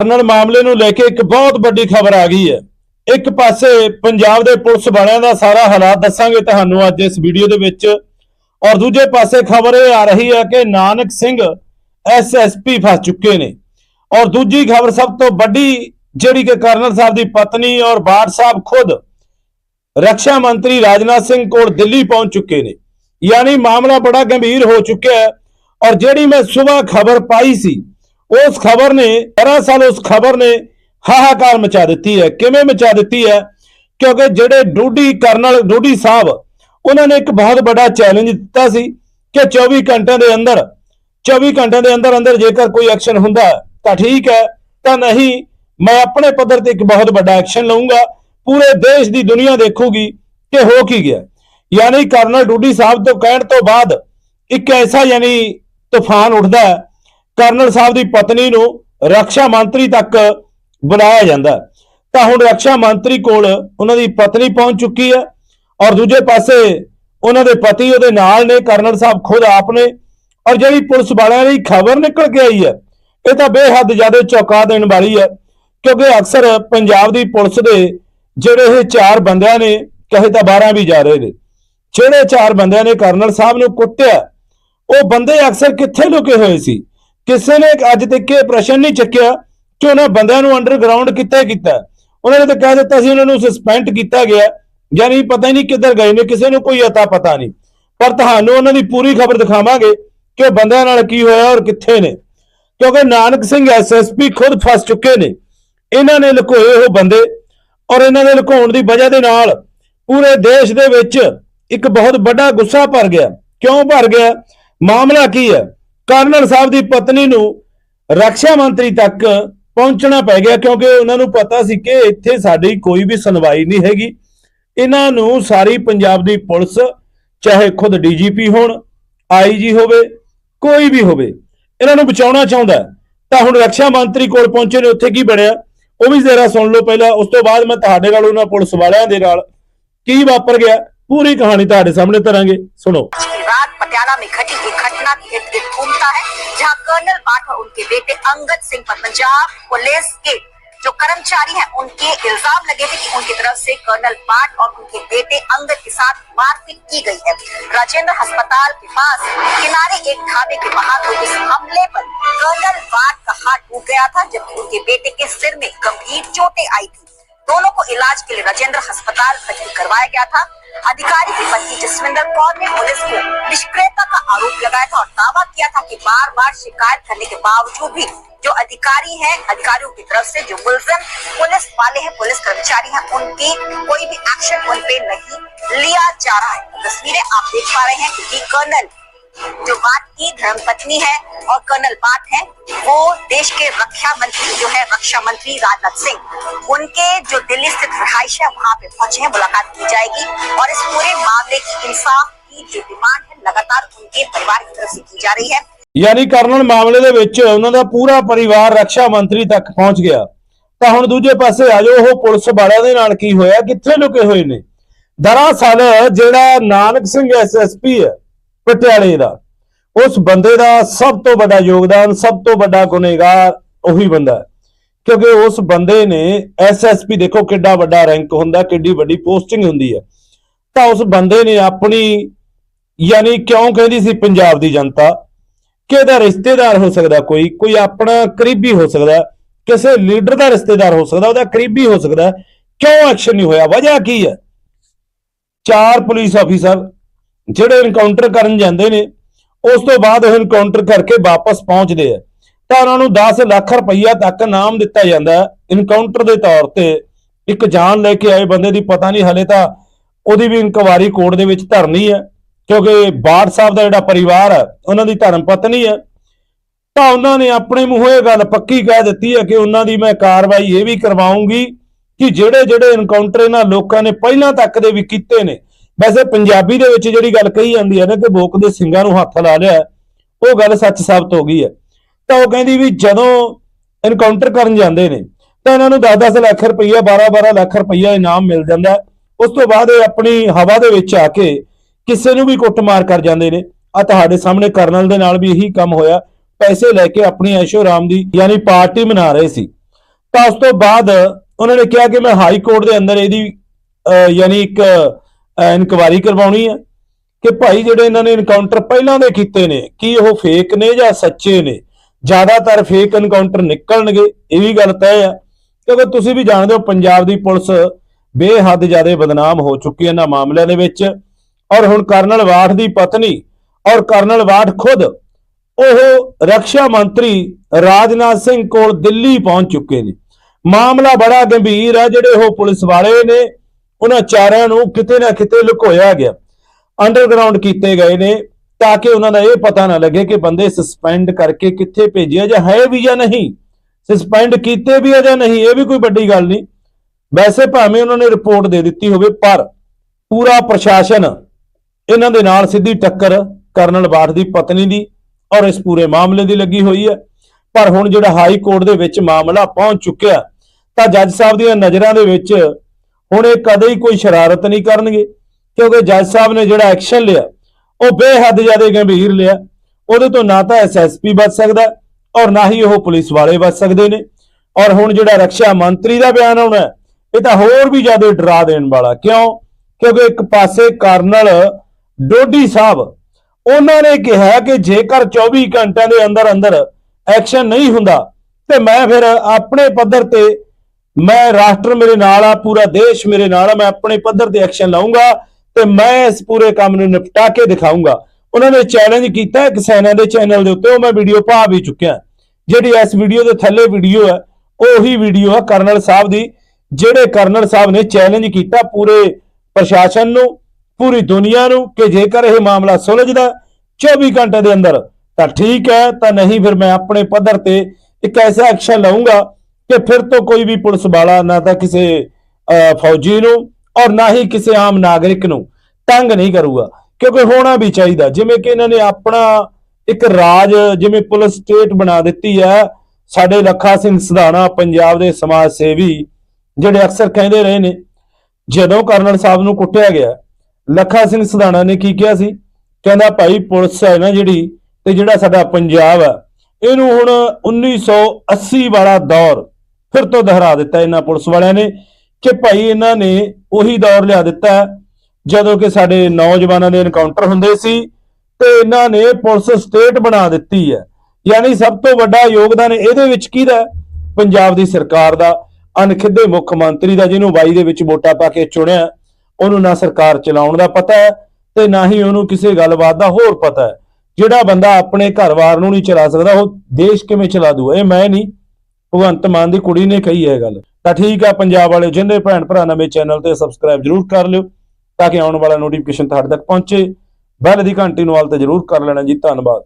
Colonel ਮਾਮਲੇ ਨੂੰ ਲੈ ਕੇ ਇੱਕ ਬਹੁਤ ਵੱਡੀ ਖਬਰ ਆ ਗਈ ਹੈ। ਇੱਕ ਪਾਸੇ ਪੰਜਾਬ ਦੇ ਪੁਲਿਸ ਵਾਲਿਆਂ ਦਾ ਸਾਰਾ ਹਾਲਾਤ ਦੱਸਾਂਗੇ ਤੁਹਾਨੂੰ ਅੱਜ ਇਸ ਵੀਡੀਓ ਦੇ ਵਿੱਚ। ਔਰ ਦੂਜੇ ਪਾਸੇ ਖਬਰ ਇਹ ਆ ਰਹੀ ਹੈ ਕਿ ਨਾਨਕ ਸਿੰਘ ਐਸਐਸਪੀ ਫਸ ਚੁੱਕੇ ਨੇ। ਔਰ ਦੂਜੀ ਖਬਰ ਸਭ ਤੋਂ ਵੱਡੀ ਜਿਹੜੀ ਕਿ ਕਰਨਲ ਸਾਹਿਬ ਦੀ ਪਤਨੀ ਔਰ ਬਾੜ ਸਾਹਿਬ ਖੁਦ ਰੱਖਿਆ ਮੰਤਰੀ ਰਾਜਨਾਥ ਸਿੰਘ ਕੋਲ ਦਿੱਲੀ ਪਹੁੰਚ ਚੁੱਕੇ ਨੇ। ਯਾਨੀ ਮਾਮਲਾ ਬੜਾ ਗੰਭੀਰ ਹੋ ਚੁੱਕਿਆ ਹੈ। ਔਰ ਜਿਹੜੀ ਮੈਂ ਸਵੇਰ ਖਬਰ ਪਾਈ ਸੀ ਉਸ ਖਬਰ ਨੇ ਦਰਅਸਲ ਉਸ ਖਬਰ ਨੇ ਹਾਹਾਕਾਰ ਮਚਾ ਦਿੱਤੀ ਹੈ। ਕਿਵੇਂ ਮਚਾ ਦਿੱਤੀ ਹੈ? ਕਿਉਂਕਿ ਜਿਹੜੇ ਡੂਡੀ ਕਰਨਲ ਡੂਡੀ ਸਾਹਿਬ, ਉਹਨਾਂ ਨੇ ਇੱਕ ਬਹੁਤ ਵੱਡਾ ਚੈਲੰਜ ਦਿੱਤਾ ਸੀ ਕਿ 24 ਘੰਟਿਆਂ ਦੇ ਅੰਦਰ 24 ਘੰਟਿਆਂ ਦੇ ਅੰਦਰ ਅੰਦਰ ਜੇਕਰ ਕੋਈ ਐਕਸ਼ਨ ਹੁੰਦਾ ਤਾਂ ਠੀਕ ਹੈ, ਤਾਂ ਨਹੀਂ, ਮੈਂ ਆਪਣੇ ਪੱਧਰ ਤੇ ਇੱਕ ਬਹੁਤ ਵੱਡਾ ਐਕਸ਼ਨ ਲਵਾਂਗਾ ਪੂਰੇ ਦੇਸ਼ ਦੀ ਦੁਨੀਆ ਦੇਖੂਗੀ ਕਿ ਹੋ ਕੀ ਗਿਆ। ਯਾਨੀ ਕਰਨਲ ਡੂਡੀ ਸਾਹਿਬ ਤੋਂ ਕਹਿਣ ਤੋਂ ਬਾਅਦ ਇੱਕ ਐਸਾ ਯਾਨੀ ਤੂਫਾਨ ਉੱਠਦਾ ਹੈ ਕਰਨਲ ਸਾਹਿਬ ਦੀ ਪਤਨੀ ਨੂੰ ਰੱਖਿਆ ਮੰਤਰੀ ਤੱਕ ਬੁਲਾਇਆ ਜਾਂਦਾ ਤਾਂ ਹੁਣ ਰੱਖਿਆ ਮੰਤਰੀ ਕੋਲ ਉਹਨਾਂ ਦੀ ਪਤਨੀ ਪਹੁੰਚ ਚੁੱਕੀ ਹੈ ਔਰ ਦੂਜੇ ਪਾਸੇ ਉਹਨਾਂ ਦੇ ਪਤੀ ਉਹਦੇ ਨਾਲ ਨੇ, ਕਰਨਲ ਸਾਹਿਬ ਖੁਦ ਆਪ ਨੇ ਔਰ ਜਿਹੜੀ ਪੁਲਿਸ ਵਾਲਿਆਂ ਦੀ ਖਬਰ ਨਿਕਲ ਕੇ ਆਈ ਹੈ, ਇਹ ਤਾਂ ਬੇਹੱਦ ਜ਼ਿਆਦਾ ਚੌਕਾ ਦੇਣ ਵਾਲੀ ਹੈ ਕਿਉਂਕਿ ਅਕਸਰ ਪੰਜਾਬ ਦੀ ਪੁਲਿਸ ਦੇ ਜਿਹੜੇ ਇਹ ਚਾਰ ਬੰਦਿਆਂ ਨੇ, ਕਹੇ ਤਾਂ 12 ਵੀ ਜਾ ਰਹੇ ਨੇ, ਜਿਹੜੇ ਚਾਰ ਬੰਦਿਆਂ ਨੇ ਕਰਨਲ ਸਾਹਿਬ ਨੂੰ ਕੁੱਟਿਆ, ਉਹ ਬੰਦੇ ਅਕਸਰ ਕਿੱਥੇ ਲੁਕੇ ਹੋਏ ਸੀ? ਕਿਸੇ ਨੇ ਅੱਜ ਤੱਕ ਇਹ ਪ੍ਰਸ਼ਨ ਨਹੀਂ ਚੱਕਿਆ ਕਿ ਉਹਨਾਂ ਬੰਦਿਆਂ ਨੂੰ ਅੰਡਰਗਰਾਉਂਡ ਕਿੱਥੇ ਕੀਤਾ। ਉਹਨਾਂ ਨੇ ਤਾਂ ਕਹਿ ਦਿੱਤਾ ਸੀ ਉਹਨਾਂ ਨੂੰ ਸਸਪੈਂਡ ਕੀਤਾ ਗਿਆ। ਯਾਨੀ ਪਤਾ ਹੀ ਨਹੀਂ ਕਿੱਧਰ ਗਏ ਨੇ, ਕਿਸੇ ਨੂੰ ਕੋਈ ਅਤਾ ਪਤਾ ਨਹੀਂ। ਪਰ ਤੁਹਾਨੂੰ ਉਹਨਾਂ ਦੀ ਪੂਰੀ ਖਬਰ ਦਿਖਾਵਾਂਗੇ ਕਿ ਉਹ ਬੰਦਿਆਂ ਨਾਲ ਕੀ ਹੋਇਆ ਔਰ ਕਿੱਥੇ ਨੇ। ਕਿਉਂਕਿ ਨਾਨਕ ਸਿੰਘ ਐਸਐਸਪੀ ਖੁਦ ਫਸ ਚੁੱਕੇ ਨੇ। ਇਹਨਾਂ ਨੇ ਲੁਕੋਏ ਉਹ ਬੰਦੇ ਔਰ ਇਹਨਾਂ ਦੇ ਲੁਕਾਉਣ ਦੀ ਵਜ੍ਹਾ ਦੇ ਨਾਲ ਪੂਰੇ ਦੇਸ਼ ਦੇ ਵਿੱਚ ਇੱਕ ਬਹੁਤ ਵੱਡਾ ਗੁੱਸਾ ਭਰ ਗਿਆ। ਕਿਉਂ ਭਰ ਗਿਆ? ਮਾਮਲਾ ਕੀ ਹੈ? ਕਰਨਲ ਸਾਹਿਬ ਦੀ ਪਤਨੀ ਨੂੰ ਰੱਖਿਆ ਮੰਤਰੀ ਤੱਕ ਪਹੁੰਚਣਾ ਪੈ ਗਿਆ ਕਿਉਂਕਿ ਉਹਨਾਂ ਨੂੰ ਪਤਾ ਸੀ ਕਿ ਇੱਥੇ ਸਾਡੀ ਕੋਈ ਵੀ ਸੁਣਵਾਈ ਨਹੀਂ ਹੈਗੀ। ਇਹਨਾਂ ਨੂੰ ਸਾਰੀ ਪੰਜਾਬ ਦੀ ਪੁਲਿਸ, ਚਾਹੇ ਖੁਦ ਡੀਜੀਪੀ ਹੋਣ ਆਈਜੀ ਹੋਵੇ, ਕੋਈ ਵੀ ਹੋਵੇ, ਇਹਨਾਂ ਨੂੰ ਬਚਾਉਣਾ ਚਾਹੁੰਦਾ ਤਾਂ ਹੁਣ ਰੱਖਿਆ ਮੰਤਰੀ ਕੋਲ ਪਹੁੰਚੇ ਨੇ, ਉੱਥੇ ਕੀ ਬਣਿਆ? ਉਹ ਵੀ ਜ਼ਰਾ ਸੁਣ ਲਓ ਪਹਿਲਾਂ, ਉਸ ਤੋਂ ਬਾਅਦ ਮੈਂ ਤੁਹਾਡੇ ਨਾਲ ਉਹਨਾਂ ਪੁਲਿਸ ਵਾਲਿਆਂ ਦੇ ਨਾਲ ਕੀ ਵਾਪਰ ਗਿਆ, ਪੂਰੀ ਕਹਾਣੀ ਤੁਹਾਡੇ ਸਾਹਮਣੇ ਧਰਾਂਗੇ। ਸੁਣੋ। रात पटियाला में घटी एक घटना इर्द गिर्द घूमता है, जहाँ कर्नल बाट और उनके बेटे अंगद सिंह पर पंजाब पुलिस के जो कर्मचारी हैं, उनके इल्ज़ाम लगे थे कि उनकी तरफ़ से कर्नल बाट और उनके बेटे अंगद के साथ मारपीट की गई है। राजेंद्र अस्पताल के पास किनारे एक ढाबे के बाहर हुए इस हमले पर कर्नल बाट का हाथ टूट गया था, जबकि उनके बेटे के सिर में गंभीर चोटें आई थी। दोनों को इलाज के लिए राजेंद्र अस्पताल भर्ती करवाया गया था। अधिकारी की पत्नी जसविंदर कौर ने पुलिस को निष्क्रियता का आरोप लगाया था और दावा किया था कि बार बार शिकायत करने के बावजूद भी जो अधिकारी हैं, अधिकारियों की तरफ़ से जो मुलजिम पुलिस वाले हैं, पुलिस कर्मचारी हैं, उनकी कोई भी एक्शन उन पे नहीं लिया जा रहा है। तस्वीरें आप देख पा रहे हैं कि कर्नल जो बात की धर्मपत्नी है और कर्नल बात है वो देश के रक्षा मंत्री जो है रक्षा मंत्री राजनाथ सिंह उनके जो दिल्ली स्थित रहाइश है वहां पे पहुंचे हैं मुलाकात की जाएगी और इस पूरे मामले की इंसाफ की जो डिमांड है लगातार उनके परिवार की तरफ से की जा रही है ਯਾਨੀ ਕਰਨਲ ਮਾਮਲੇ ਦੇ ਵਿੱਚ ਉਹਨਾਂ ਦਾ ਪੂਰਾ ਪਰਿਵਾਰ ਰੱਖਿਆ ਮੰਤਰੀ ਤੱਕ ਪਹੁੰਚ ਗਿਆ ਤਾਂ ਹੁਣ ਦੂਜੇ ਪਾਸੇ ਆ ਜਾਓ ਉਹ ਪੁਲਿਸ ਵਾਲਿਆਂ ਦੇ ਨਾਲ ਕੀ ਹੋਇਆ ਕਿੱਥੇ ਲੁਕੇ ਹੋਏ ਨੇ ਦਰਅਸਲ ਜਿਹੜਾ ਨਾਨਕ ਸਿੰਘ ਐਸਐਸਪੀ ਹੈ ਪਟਿਆਲੇ ਦਾ। ਉਸ ਬੰਦੇ ਦਾ ਸਭ ਤੋਂ ਵੱਡਾ ਯੋਗਦਾਨ, ਸਭ ਤੋਂ ਵੱਡਾ ਗੁਨੇਗਾਰ ਉਹੀ ਬੰਦਾ ਕਿਉਂਕਿ ਉਸ ਬੰਦੇ ਨੇ ਐਸਐਸਪੀ ਦੇਖੋ ਕਿੱਡਾ ਵੱਡਾ ਰੈਂਕ ਹੁੰਦਾ, ਕਿੱਡੀ ਵੱਡੀ ਪੋਸਟਿੰਗ ਹੁੰਦੀ ਹੈ। ਤਾਂ ਉਸ ਬੰਦੇ ਨੇ ਆਪਣੀ, ਯਾਨੀ ਕਿਉਂ ਕਹਿੰਦੀ ਸੀ ਪੰਜਾਬ ਦੀ ਜਨਤਾ, ਕਿ ਇਹਦਾ ਰਿਸ਼ਤੇਦਾਰ ਹੋ ਸਕਦਾ ਕੋਈ ਕੋਈ ਆਪਣਾ ਕਰੀਬੀ ਹੋ ਸਕਦਾ, ਕਿਸੇ ਲੀਡਰ ਦਾ ਰਿਸ਼ਤੇਦਾਰ ਹੋ ਸਕਦਾ, ਉਹਦਾ ਕਰੀਬੀ ਹੋ ਸਕਦਾ, ਕਿਉਂ ਐਕਸ਼ਨ ਨਹੀਂ ਹੋਇਆ? ਵਜ੍ਹਾ ਕੀ ਹੈ? ਚਾਰ ਪੁਲਿਸ ਅਫੀਸਰ ਜਿਹੜੇ ਇਨਕਾਊਂਟਰ ਕਰਨ ਜਾਂਦੇ ਨੇ, ਉਸ ਤੋਂ ਬਾਅਦ ਉਹ ਇਨਕਾਊਂਟਰ ਕਰਕੇ ਵਾਪਸ ਪਹੁੰਚਦੇ ਆ। ਤਾਂ ਉਹਨਾਂ ਨੂੰ 10 ਲੱਖ ਰੁਪਈਆ ਤੱਕ ਨਾਮ ਦਿੱਤਾ ਜਾਂਦਾ ਇਨਕਾਊਂਟਰ ਦੇ ਤੌਰ ਤੇ ਇੱਕ ਜਾਨ ਲੈ ਕੇ ਆਏ ਬੰਦੇ ਦੀ ਪਤਾ ਨਹੀਂ, ਹਲੇ ਤਾਂ ਉਹਦੀ ਵੀ ਇਨਕੁਆਰੀ ਕੋਰਟ ਦੇ ਵਿੱਚ ਧਰਨੀ ਹੈ, ਕਿਉਂਕਿ ਬਾੜ ਸਾਹਿਬ ਦਾ ਜਿਹੜਾ ਪਰਿਵਾਰ ਹੈ, ਉਹਨਾਂ ਦੀ ਧਰਮ ਪਤਨੀ ਹੈ। ਤਾਂ ਉਹਨਾਂ ਨੇ ਆਪਣੇ ਮੂੰਹੋਂ ਇਹ ਗੱਲ ਪੱਕੀ ਕਹਿ ਦਿੱਤੀ ਹੈ ਕਿ ਉਹਨਾਂ ਦੀ ਮੈਂ ਕਾਰਵਾਈ ਇਹ ਵੀ ਕਰਵਾਉਂਗੀ ਕਿ ਜਿਹੜੇ ਜਿਹੜੇ ਇਨਕਾਊਂਟਰ ਇਹਨਾਂ ਲੋਕਾਂ ਨੇ ਪਹਿਲਾਂ ਤੱਕ ਦੇ ਵੀ ਕੀਤੇ ਨੇ ਵੈਸੇ ਪੰਜਾਬੀ ਦੇ ਵਿੱਚ ਜਿਹੜੀ ਗੱਲ ਕਹੀ ਜਾਂਦੀ ਹੈ ਨਾ ਕਿ ਬੋਕ ਦੇ ਸਿੰਘਾਂ ਨੂੰ ਹੱਥ ਲਾ ਲਿਆ ਉਹ ਗੱਲ ਸੱਚ ਸਾਬਤ ਹੋ ਗਈ ਹੈ। ਤਾਂ ਉਹ ਕਹਿੰਦੀ ਵੀ ਜਦੋਂ ਐਨਕਾਊਂਟਰ ਕਰਨ ਜਾਂਦੇ ਨੇ ਤਾਂ ਇਹਨਾਂ ਨੂੰ 10-10 ਲੱਖ ਰੁਪਈਆ 12-12 ਲੱਖ ਰੁਪਈਆ ਇਨਾਮ ਮਿਲ ਜਾਂਦਾ ਉਸ ਤੋਂ ਬਾਅਦ ਇਹ ਆਪਣੀ ਹਵਾ ਦੇ ਵਿੱਚ ਆ ਕੇ ਕਿਸੇ ਨੂੰ ਵੀ ਕੁੱਟਮਾਰ ਕਰ ਜਾਂਦੇ ਨੇ। ਆ ਤੁਹਾਡੇ ਸਾਹਮਣੇ ਕਰਨਲ ਦੇ ਨਾਲ ਵੀ ਇਹੀ ਕੰਮ ਹੋਇਆ। ਪੈਸੇ ਲੈ ਕੇ ਆਪਣੀ ਐਸ਼ੋ ਆਰਾਮ ਦੀ ਯਾਨੀ ਪਾਰਟੀ ਮਨਾ ਰਹੇ ਸੀ। ਤਾਂ ਉਸ ਤੋਂ ਬਾਅਦ ਉਹਨਾਂ ਨੇ ਕਿਹਾ ਕਿ ਮੈਂ ਹਾਈ ਕੋਰਟ ਦੇ ਅੰਦਰ ਇਹਦੀ ਅਹ, ਯਾਨੀ ਇੱਕ ਇਨਕੁਆਇਰੀ ਕਰਵਾਉਣੀ ਹੈ ਕਿ ਭਾਈ ਜਿਹੜੇ ਇਹਨਾਂ ਨੇ ਇਨਕਾਊਂਟਰ ਪਹਿਲਾਂ ਦੇ ਕੀਤੇ ਨੇ, ਕੀ ਉਹ ਫੇਕ ਨੇ ਜਾਂ ਸੱਚੇ ਨੇ? ਜ਼ਿਆਦਾਤਰ ਫੇਕ ਇਨਕਾਊਂਟਰ ਨਿਕਲਣਗੇ, ਇਹ ਵੀ ਗੱਲ ਤੈਅ ਆ, ਕਿਉਂਕਿ ਤੁਸੀਂ ਵੀ ਜਾਣਦੇ ਹੋ ਪੰਜਾਬ ਦੀ ਪੁਲਿਸ ਬੇਹੱਦ ਜ਼ਿਆਦਾ ਬਦਨਾਮ ਹੋ ਚੁੱਕੀ ਹੈ ਇਹਨਾਂ ਮਾਮਲਿਆਂ ਦੇ ਵਿੱਚ, ਔਰ ਹੁਣ ਕਰਨਲ ਵਾਠ ਦੀ ਪਤਨੀ ਔਰ ਕਰਨਲ ਵਾਠ ਖੁਦ, ਉਹ ਰੱਖਿਆ ਮੰਤਰੀ ਰਾਜਨਾਥ ਸਿੰਘ ਕੋਲ ਦਿੱਲੀ ਪਹੁੰਚ ਚੁੱਕੇ ਨੇ। ਮਾਮਲਾ ਬੜਾ ਗੰਭੀਰ ਹੈ ਜਿਹੜੇ ਉਹ ਪੁਲਿਸ ਵਾਲੇ ਨੇ ਉਹਨਾਂ ਚਾਰਿਆਂ ਨੂੰ ਕਿਤੇ ਨਾ ਕਿਤੇ ਲੁਕੋਇਆ ਗਿਆ। ਅੰਡਰਗਰਾਉਂਡ ਕੀਤੇ ਗਏ ਨੇ ਤਾਂ ਕਿ ਉਹਨਾਂ ਦਾ ਇਹ ਪਤਾ ਨਾ ਲੱਗੇ ਕਿ ਬੰਦੇ ਸਸਪੈਂਡ ਕਰਕੇ ਕਿੱਥੇ ਭੇਜਿਆ ਜਾਂ ਹੈ ਵੀ ਜਾਂ ਨਹੀਂ। ਸਸਪੈਂਡ ਕੀਤੇ ਵੀ ਆ ਜਾਂ ਨਹੀਂ, ਇਹ ਵੀ ਕੋਈ ਵੱਡੀ ਗੱਲ ਨਹੀਂ। ਵੈਸੇ ਭਾਵੇਂ ਉਹਨਾਂ ਨੇ ਰਿਪੋਰਟ ਦੇ ਦਿੱਤੀ ਹੋਵੇ, ਪਰ ਪੂਰਾ ਪ੍ਰਸ਼ਾਸਨ ਇਹਨਾਂ ਦੇ ਨਾਲ ਸਿੱਧੀ ਟੱਕਰ ਕਰਨਲ ਬਾਠ ਦੀ ਪਤਨੀ ਦੀ ਔਰ ਇਸ ਪੂਰੇ ਮਾਮਲੇ ਦੀ ਲੱਗੀ ਹੋਈ ਹੈ। ਪਰ ਹੁਣ ਜਿਹੜਾ ਹਾਈ ਕੋਰਟ ਦੇ ਵਿੱਚ ਮਾਮਲਾ ਪਹੁੰਚ ਚੁੱਕਿਆ, ਤਾਂ ਜੱਜ ਸਾਹਿਬ ਦੀਆਂ ਨਜ਼ਰਾਂ ਦੇ ਵਿੱਚ ਹੁਣ ਇਹ ਕਦੇ ਹੀ ਕੋਈ ਸ਼ਰਾਰਤ ਨਹੀਂ ਕਰਨਗੇ, ਕਿਉਂਕਿ ਜੱਜ ਸਾਹਿਬ ਨੇ ਜਿਹੜਾ ਐਕਸ਼ਨ ਲਿਆ, ਉਹ ਬੇਹੱਦ ਜ਼ਿਆਦਾ ਗੰਭੀਰ ਲਿਆ। ਉਹਦੇ ਤੋਂ ਨਾ ਤਾਂ ਐਸਐਸਪੀ ਬਚ ਸਕਦਾ ਔਰ ਨਾ ਹੀ ਉਹ ਪੁਲਿਸ ਵਾਲੇ ਬਚ ਸਕਦੇ ਨੇ। ਔਰ ਹੁਣ ਜਿਹੜਾ ਰੱਖਿਆ ਮੰਤਰੀ ਦਾ ਬਿਆਨ ਆਉਣਾ ਇਹ ਤਾਂ ਹੋਰ ਵੀ ਜ਼ਿਆਦਾ ਡਰਾ ਦੇਣ ਵਾਲਾ। ਕਿਉਂ? ਕਿਉਂਕਿ ਇੱਕ ਪਾਸੇ ਕਰਨਲ ਡੋਡੀ ਸਾਹਿਬ, ਉਹਨਾਂ ਨੇ ਕਿਹਾ ਕਿ ਜੇਕਰ 24 ਘੰਟਿਆਂ ਦੇ ਅੰਦਰ ਅੰਦਰ ਐਕਸ਼ਨ ਨਹੀਂ ਹੁੰਦਾ, ਤੇ ਮੈਂ ਫਿਰ ਆਪਣੇ ਪੱਧਰ ਤੇ ਮੈਂ ਰਾਸ਼ਟਰ ਮੇਰੇ ਨਾਲ ਆ, ਪੂਰਾ ਦੇਸ਼ ਮੇਰੇ ਨਾਲ ਆ, ਮੈਂ ਆਪਣੇ ਪੱਧਰ ਤੇ ਐਕਸ਼ਨ ਲਾਉਂਗਾ ਤੇ ਮੈਂ ਇਸ ਪੂਰੇ ਕੰਮ ਨੂੰ ਨਿਪਟਾ ਕੇ ਦਿਖਾਉਂਗਾ ਉਹਨਾਂ ਨੇ ਚੈਲੰਜ ਕੀਤਾ, ਇੱਕ ਸੈਨਾ ਦੇ ਚੈਨਲ ਦੇ ਉੱਤੇ ਉਹ ਮੈਂ ਵੀਡੀਓ ਪਾ ਵੀ ਚੁੱਕਿਆ। ਜਿਹੜੀ ਇਸ ਵੀਡੀਓ ਦੇ ਥੱਲੇ ਵੀਡੀਓ ਹੈ, ਉਹੀ ਵੀਡੀਓ ਹੈ ਕਰਨਲ ਸਾਹਿਬ ਦੀ, ਜਿਹੜੇ ਕਰਨਲ ਸਾਹਿਬ ਨੇ ਚੈਲੰਜ ਕੀਤਾ ਪੂਰੇ ਪ੍ਰਸ਼ਾਸਨ ਨੂੰ, ਪੂਰੀ ਦੁਨੀਆ ਨੂੰ ਕਿ ਜੇਕਰ ਇਹ ਮਾਮਲਾ ਸੁਲਝਦਾ 24 ਘੰਟੇ ਦੇ ਅੰਦਰ, ਤਾਂ ਠੀਕ ਹੈ, ਤਾਂ ਨਹੀਂ ਫਿਰ ਮੈਂ ਆਪਣੇ ਪੱਧਰ ਤੇ ਇੱਕ ਐਸਾ ਐਕਸ਼ਨ ਲਵਾਂਗਾ ਕਿ ਫਿਰ ਤੋਂ ਕੋਈ ਵੀ ਪੁਲਿਸ ਵਾਲਾ ਨਾ ਤਾਂ ਕਿਸੇ ਅਹ, ਫੌਜੀ ਨੂੰ ਔਰ ਨਾ ਹੀ ਕਿਸੇ ਆਮ ਨਾਗਰਿਕ ਨੂੰ ਤੰਗ ਨਹੀਂ ਕਰੂਗਾ। ਕਿਉਂਕਿ ਹੋਣਾ ਵੀ ਚਾਹੀਦਾ। ਜਿਵੇਂ ਕਿ ਇਹਨਾਂ ਨੇ ਆਪਣਾ ਇੱਕ ਰਾਜ ਜਿਵੇਂ ਪੁਲਿਸ ਸਟੇਟ ਬਣਾ ਦਿੱਤੀ ਹੈ ਸਾਡੇ ਲੱਖਾ ਸਿੰਘ ਸਿਧਾਣਾ ਪੰਜਾਬ ਦੇ ਸਮਾਜ ਸੇਵੀ ਜਿਹੜੇ ਅਕਸਰ ਕਹਿੰਦੇ ਰਹੇ ਨੇ ਜਦੋਂ ਕਰਨਲ ਸਾਹਿਬ ਨੂੰ ਕੁੱਟਿਆ ਗਿਆ ਲੱਖਾ ਸਿੰਘ ਸਿਧਾਣਾ ਨੇ ਕੀ ਕਿਹਾ ਸੀ? ਕਹਿੰਦਾ ਭਾਈ ਪੁਲਿਸ ਹੈ ਨਾ ਜਿਹੜੀ ਤੇ ਜਿਹੜਾ ਸਾਡਾ ਪੰਜਾਬ ਹੈ। ਇਹਨੂੰ ਹੁਣ 1980 ਵਾਲਾ ਦੌਰ ਫਿਰ ਤੋਂ ਦੁਹਰਾ ਦਿੱਤਾ ਇਹਨਾਂ ਪੁਲਿਸ ਵਾਲਿਆਂ ਨੇ ਕਿ ਭਾਈ ਇਹਨਾਂ ਨੇ ਉਹੀ ਦੌਰ ਲਿਆ ਦਿੱਤਾ ਜਦੋਂ ਕਿ ਸਾਡੇ ਨੌਜਵਾਨਾਂ ਦੇ ਐਨਕਾਊਂਟਰ ਹੁੰਦੇ ਸੀ ਤੇ ਇਹਨਾਂ ਨੇ ਪੁਲਿਸ ਸਟੇਟ ਬਣਾ ਦਿੱਤੀ ਹੈ। ਯਾਨੀ ਸਭ ਤੋਂ ਵੱਡਾ ਯੋਗਦਾਨ ਇਹਦੇ ਵਿੱਚ ਕਿਹਦਾ? ਹੈ? ਪੰਜਾਬ ਦੀ ਸਰਕਾਰ ਦਾ ਅਣਖਿੱਧੇ ਮੁੱਖ ਮੰਤਰੀ ਦਾ ਜਿਹਨੂੰ ਬਾਈ ਦੇ ਵਿੱਚ ਵੋਟਾਂ ਪਾ ਕੇ ਚੁਣਿਆ, ਉਹਨੂੰ ਨਾ ਸਰਕਾਰ ਚਲਾਉਣ ਦਾ ਪਤਾ ਹੈ ਤੇ ਨਾ ਹੀ ਉਹਨੂੰ ਕਿਸੇ ਗੱਲਬਾਤ ਦਾ ਹੋਰ ਪਤਾ ਹੈ। ਜਿਹੜਾ ਬੰਦਾ ਆਪਣੇ ਘਰ-ਬਾਰ ਨੂੰ ਨਹੀਂ ਚਲਾ ਸਕਦਾ, ਉਹ ਦੇਸ਼ ਕਿਵੇਂ ਚਲਾ ਦੂ ਇਹ ਮੈਂ ਨਹੀਂ ਭਗਵੰਤ ਮਾਨ ਦੀ ਕੁੜੀ ਨੇ ਕਹੀ ਹੈ ਗੱਲ। ਤਾਂ ਠੀਕ ਆ, ਪੰਜਾਬ ਵਾਲੇ ਜਿੰਨੇ ਭੈਣ ਭਰਾ ਨਵੇਂ ਚੈਨਲ ਤੇ ਸਬਸਕ੍ਰਾਈਬ ਜਰੂਰ ਕਰ ਲਿਓ, ਤਾਂ ਕਿ ਆਉਣ ਵਾਲਾ ਨੋਟੀਫਿਕੇਸ਼ਨ ਤੁਹਾਡੇ ਤੱਕ ਪਹੁੰਚੇ। ਬੈਲ ਦੀ ਘੰਟੀ ਨੂੰ ਵਾਲ ਤੇ ਜਰੂਰ ਕਰ ਲੈਣਾ ਜੀ, ਧੰਨਵਾਦ।